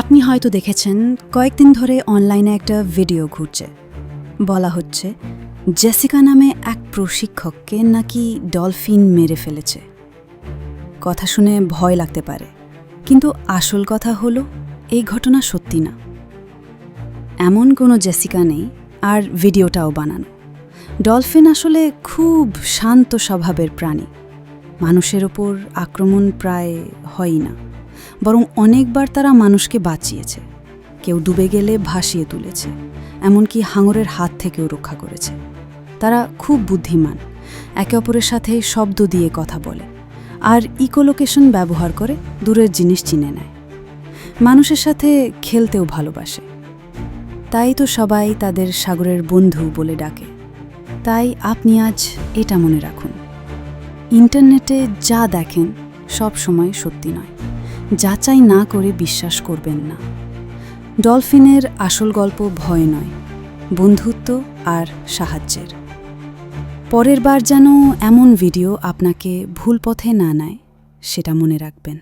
আপনি হয়তো দেখেছেন, কয়েকদিন ধরে অনলাইনে একটা ভিডিও ঘুরছে। বলা হচ্ছে, জেসিকা নামে এক প্রশিক্ষককে নাকি ডলফিন মেরে ফেলেছে। কথা শুনে ভয় লাগতে পারে, কিন্তু আসল কথা হলো, এই ঘটনা সত্যি না। এমন কোনো জেসিকা নেই, আর ভিডিওটাও বানানো। ডলফিন আসলে খুব শান্ত স্বভাবের প্রাণী। মানুষের ওপর আক্রমণ প্রায় হয়ই না। বরং অনেকবার তারা মানুষকে বাঁচিয়েছে। কেউ ডুবে গেলে ভাসিয়ে তুলেছে, এমনকি হাঙরের হাত থেকেও রক্ষা করেছে। তারা খুব বুদ্ধিমান, একে অপরের সাথে শব্দ দিয়ে কথা বলে, আর ইকোলোকেশন ব্যবহার করে দূরের জিনিস চিনে নেয়। মানুষের সাথে খেলতেও ভালোবাসে। তাই তো সবাই তাদের সাগরের বন্ধু বলে ডাকে। তাই আপনি আজ এটা মনে রাখুন। ইন্টারনেটে যা দেখেন সব সময় সত্যি নয়। যাচাই না করে বিশ্বাস করবেন না। ডলফিনের আসল গল্প ভয় নয়, বন্ধুত্ব আর সাহায্যের। পরের বার যেন এমন ভিডিও আপনাকে ভুল পথে না নেয়, সেটা মনে রাখবেন।